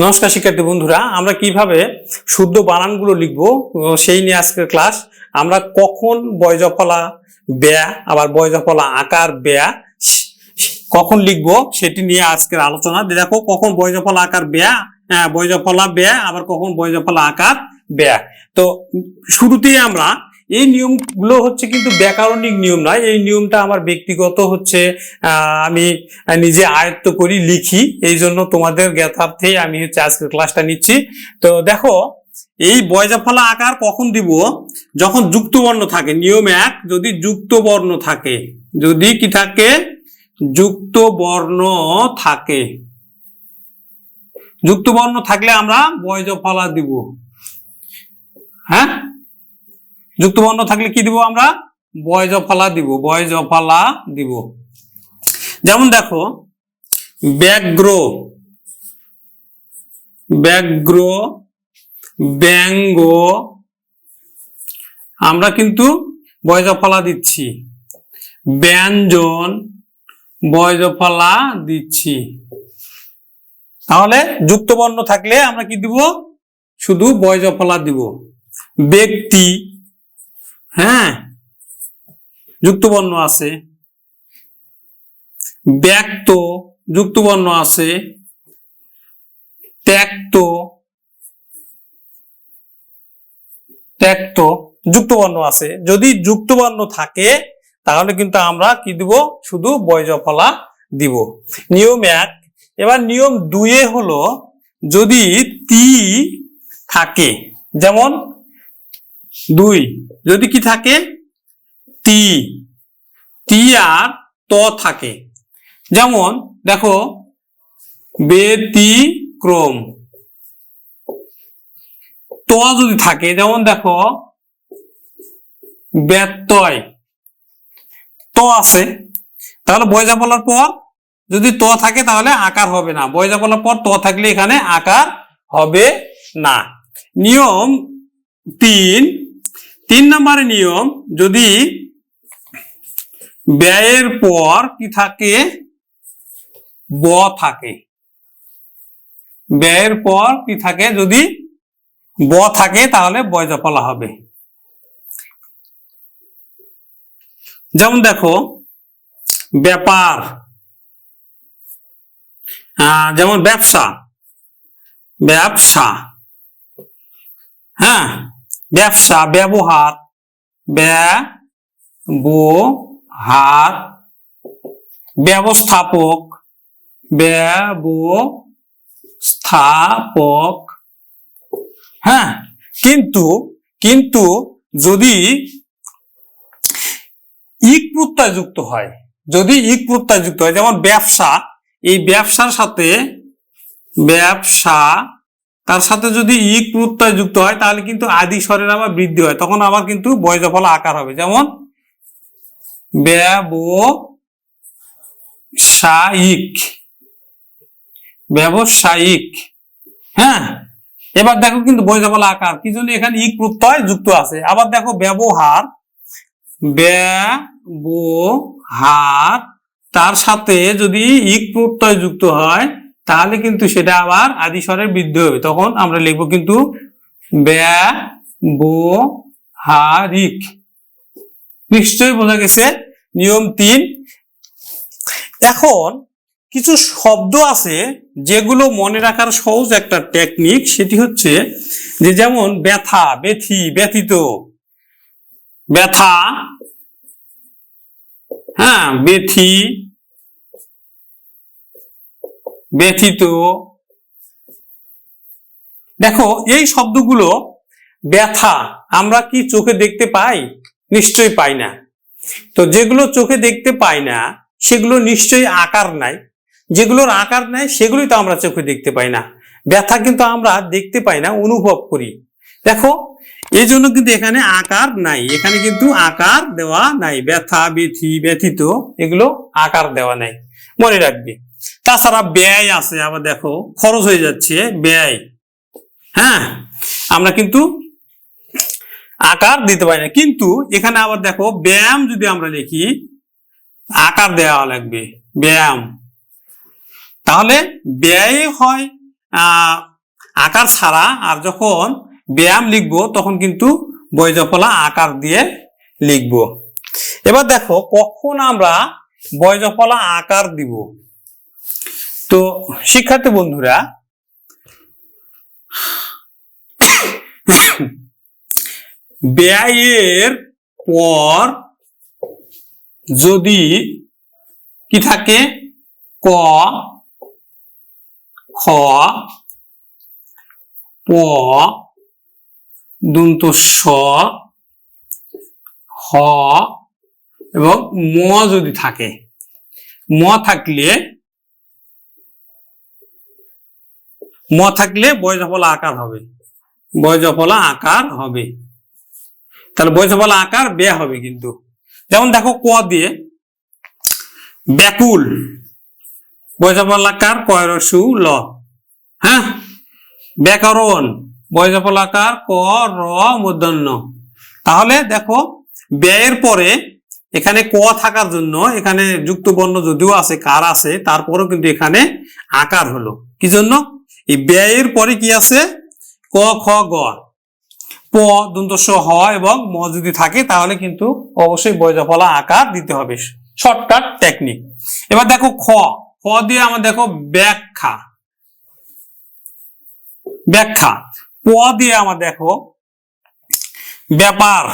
নমস্কার শিক্ষার্থী বন্ধুরা, আমরা কীভাবে শুদ্ধ বানানগুলো লিখব সেই নিয়ে আজকের ক্লাস। আমরা কখন বয়জফলা ব্যা, আবার বয়জফলা আকার ব্যা কখন লিখব সেটি নিয়ে আজকের আলোচনা। দেখো, কখন বয়জফলা আকার ব্যা হ্যাঁ বয়জফলা ব্যা, আবার কখন বয়জফলা আকার ব্যা। তো, শুরুতেই আমরা এই নিয়মগুলো হচ্ছে কিন্তু ব্যাকরণিক নিয়ম নয়। এই নিয়মটা আমার ব্যক্তিগত হচ্ছে আমি নিজে আয়ত্ত করি, লিখি। এই জন্য তোমাদের জ্ঞাতার্থে আমি হচ্ছে আজকের ক্লাসটা নিচ্ছি। তো দেখো, এই বয়জাফলা আকার কখন দিব? যখন যুক্ত বর্ণ থাকে, নিয়ম এক, যদি যুক্ত বর্ণ থাকে, যদি কি থাকে? যুক্ত বর্ণ থাকে। যুক্ত বর্ণ থাকলে আমরা বয়জফলা দিব। হ্যাঁ? যুক্ত বর্ণ থাকলে কি দিব আমরা? বয়জফলা দিব বয়জফলা দিব। যেমন দেখো, ব্যাঘ্র ব্যাঘ্র, ব্যঙ্গ, আমরা কিন্তু বয়জ বয়জফলা দিচ্ছি। ব্যঞ্জন বয়জ বয়জফলা দিচ্ছি। তাহলে যুক্তবর্ণ থাকলে আমরা কি দিব? শুধু বয়জফলা দিব। ব্যক্তি হ্যাঁ যুক্তবর্ণ আছে। ব্যক্ত, যুক্তবর্ণ আছে। ত্যক্ত ত্যক্ত, যুক্তবর্ণ আছে। যদি যুক্তবর্ণ থাকে, তাহলে কিন্তু আমরা কি দিব? শুধু বয়জফলা দিব। নিয়ম এক। এবার নিয়ম দুয়ে হলো, যদি তি থাকে, যেমন দুই। যদি কি থাকে? তি। তি আর ত থাকে। যেমন, দেখো, ব্যতিক্রম। ত যদি থাকে, যেমন দেখো, ব্যত্যয়। ত আছে। তাহলে বয়জা বলার পর, যদি ত থাকে তাহলে আকার হবে না। বয়জা বলার পর ত থাকলে এখানে আকার হবে না। নিয়ম তিন তিন নম্বরের নিয়ম, যদি ব্যয়ের পর কি থাকে? ব থাকে। ব্যয়ের পর কি থাকে? যদি ব থাকে, তাহলে বয়জফলা হবে। যেমন দেখো, ব্যাপার যেমন ব্যবসা ব্যবসা হ্যাঁ? ব্যবসা, ব্যবহার ব্যবহার, ব্যবস্থাপক ব্যবস্থাপক। হ্যাঁ কিন্তু কিন্তু যদি ইক প্রত্যয় যুক্ত হয়, যদি ইক প্রত্যয় যুক্ত হয়, যেমন ব্যবসা, এই ব্যবসার সাথে ব্যবসা তার সাথে যদি ইক প্রত্যয় যুক্ত হয়, তাহলে কিন্তু আদি স্বরের আবার বৃদ্ধি হয়। তখন আবার কিন্তু বয়জফলা আকার হবে। যেমন, ব্যবসায়িক ব্যবসায়িক। হ্যাঁ? এবার দেখো কিন্তু বৈধফলা আকার। কি জন্য এখানে ইক প্রত্যয় যুক্ত আছে? আবার দেখো ব্যবহার ব্যবহার, তার সাথে যদি ইক প্রত্যয় যুক্ত হয় তাহলে কিন্তু সেটা আবার আদি স্বরের বৃদ্ধি হবে। তখন আমরা লিখব কিন্তু ব্যবহারিক। নিশ্চয়ই বোঝা গেছে, নিয়ম তিন। এখন কিছু শব্দ আছে যেগুলো মনে রাখার সহজ একটা টেকনিক সেটি হচ্ছে যে যেমন ব্যথা, ব্যথি, ব্যথিত। ব্যথা হ্যাঁ ব্যথি ব্যথিত। দেখো, এই শব্দগুলো ব্যথা, আমরা কি চোখে দেখতে পাই? নিশ্চয়ই পাই না। তো যেগুলো চোখে দেখতে পাই না, সেগুলো নিশ্চয়ই আকার নাই। যেগুলোর আকার নাই, সেগুলোই তো আমরা চোখে দেখতে পাই না। ব্যথা কিন্তু আমরা দেখতে পাই না, অনুভব করি। দেখো, এই জন্য কিন্তু এখানে আকার নাই। এখানে কিন্তু আকার দেওয়া নাই। ব্যথা, ব্যথি, ব্যথিত, এগুলো আকার দেওয়া নাই। মনে রাখবে। তাছাড়া ব্যয় আছে, আবার দেখো, খরচ হয়ে যাচ্ছে ব্যয়। হ্যাঁ? আমরা কিন্তু আকার দিতে পারি না। কিন্তু এখানে আবার দেখো, ব্যায়াম যদি আমরা লিখি, আকার দেওয়া লাগবে, ব্যায়াম। তাহলে ব্যয় হয় আকার ছাড়া, আর যখন ব্যায়াম লিখব, তখন কিন্তু বৈজফলা আকার দিয়ে লিখব। এবার দেখো, কখন আমরা বৈজফলা আকার দিব? তো শিক্ষার্থী বন্ধুরা, ব্যয়ের পর যদি কি থাকে? ক, খ, প দন্ত স হ এবং ম যদি থাকে। ম থাকলে ম থাকলে বয়জফলা আকার হবে। বয়জফলা আকার হবে। তাহলে বয়জফলা আকার বে হবে কিন্তু। যেমন দেখো ক দিয়ে, ব্যাকুল। বয়জফলা আকার কয়রসু ল। হ্যাঁ? ব্যাকরণ। বয়জফলা আকার ক, র মূর্ধন্য তাহলে দেখো, ব্যয়ের পরে এখানে ক থাকার জন্য এখানে যুক্ত বর্ণ যদিও আছে, কার আছে, তারপরেও কিন্তু এখানে আকার হলো। কি জন্য? এই ব্যয়ের পরে কি আছে? ক, খ, গ। প দন্ত স হ এবং ম যদি থাকে, তাহলে কিন্তু অবশ্যই বৈজফলা আকার দিতে হবে। শর্টকাট টেকনিক এবার দেখো খ। খ দিয়ে আমার দেখো ব্যাখ্যা। ব্যাখ্যা। প দিয়ে আমার দেখো ব্যাপার।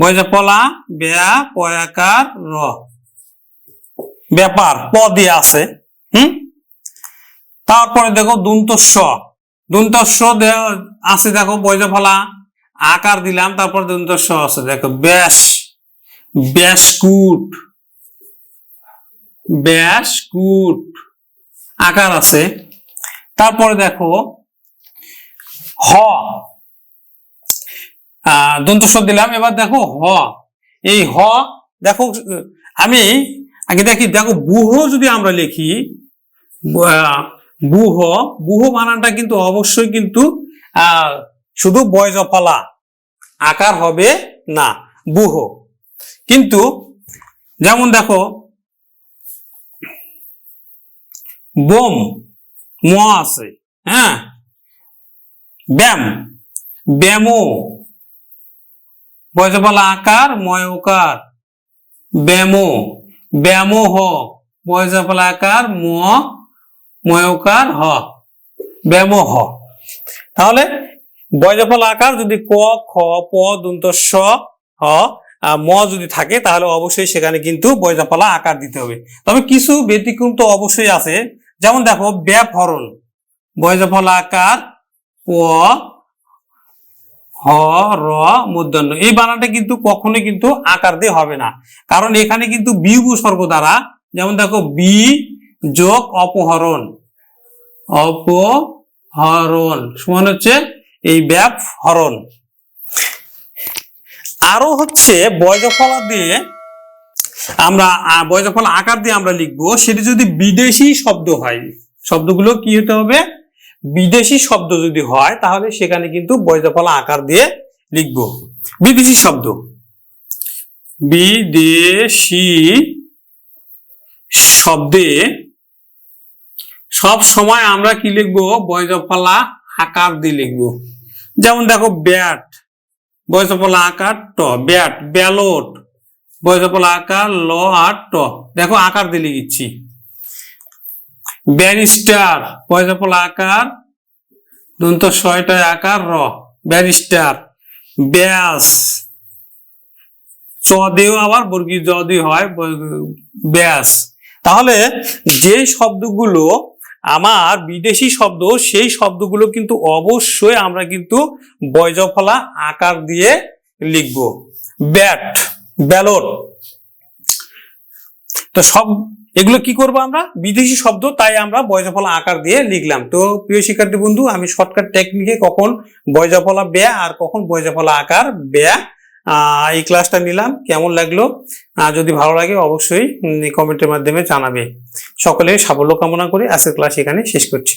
বৈজফলা ব্যা পয়াকার র। ব্যাপার। প দিয়ে আছে। হুম? তারপরে দেখো দন্ত স দন্ত দে- আছে দেখো বৈধ ফলা আকার দিলাম তারপর দন্ত স আছে দেখো ব্যাস। ব্যাসকুট। ব্যাসকুট। আকার আছে। তারপরে দেখো হ। আহ, দন্ত দিলাম এবার দেখো হ। এই হ দেখো আমি আগে দেখি দেখো বুহ যদি আমরা লিখি বুহ বুহ বানানটা কিন্তু অবশ্যই কিন্তু শুধু বয়জফলা আকার হবে না বুহ কিন্তু, যেমন দেখো, বোম ম আছে হ্যাঁ? ব্যাম ব্যামো বয়জফলা আকার ময়কার ব্যামো ব্যামো হ বয়জফলা আকার ম ময়কার হ ব্যামো হ। তাহলে বয়জফল আকার যদি ক, খ, প, দন্ত, স, হ ম যদি থাকে, তাহলে অবশ্যই সেখানে কিন্তু বয়জফলা আকার দিতে হবে। তবে কিছু ব্যতিক্রম তো অবশ্যই আছে। যেমন দেখো, ব্যাপহরণ। বয়জফলা আকার, প, হ, র মূর্ধন্য এই বানানটা কিন্তু কখনোই কিন্তু আকার দিয়ে হবে না। কারণ এখানে কিন্তু বি উপসর্গ দ্বারা, যেমন দেখো, বি যোগ অপহরণ। অপহরণ। সমান হচ্ছে এই ব্যাপ হরণ। আরও হচ্ছে বয়জফলা দিয়ে আমরা আহ, আকার দিয়ে আমরা লিখব সেটি যদি বিদেশি শব্দ হয় শব্দগুলো কি হতে হবে? বিদেশি শব্দ যদি হয় তাহলে সেখানে কিন্তু বয়জফলা আকার দিয়ে লিখব। বিদেশি শব্দ। বিদেশি শব্দে সব সময় আমরা কি লিখব? বয়জফলা আকার দিয়ে লিখব। যেমন দেখো, ব্যাট বয়জফলা আকার ট, ব্যাট, ব্যালট বয়জফলা আকার ল আর ট। দেখো, আকার দিয়ে লিখছি। ব্যারিস্টার বয়জফলা আকার, দন্ত ছয়টায় আকার র, ব্যারিস্টার, ব্যাস। চ দিয়েও আবার বর্গী জ দিয়ে হয় ব্যাস। তাহলে যে শব্দগুলো আমার বিদেশি শব্দ, সেই শব্দগুলো কিন্তু অবশ্যই আমরা কিন্তু বয়জফলা আকার দিয়ে লিখব। Bat, ballot. তো সব, এগুলো কি করব আমরা? বিদেশি শব্দ, তাই আমরা বয়জফলা আকার দিয়ে লিখলাম। তো প্রিয় শিক্ষার্থী বন্ধু, আমি শর্টকাট টেকনিকে কখন বয়জফলা ব্যা আর কখন বয়জফলা আকার ব্যা এই ক্লাসটা নিলাম। কেমন লাগল? যদি ভালো লাগে, অবশ্যই কমেন্টের মাধ্যমে জানাবে। সকলে সাফল্য কামনা করে আজকের ক্লাস এখানে শেষ করছি।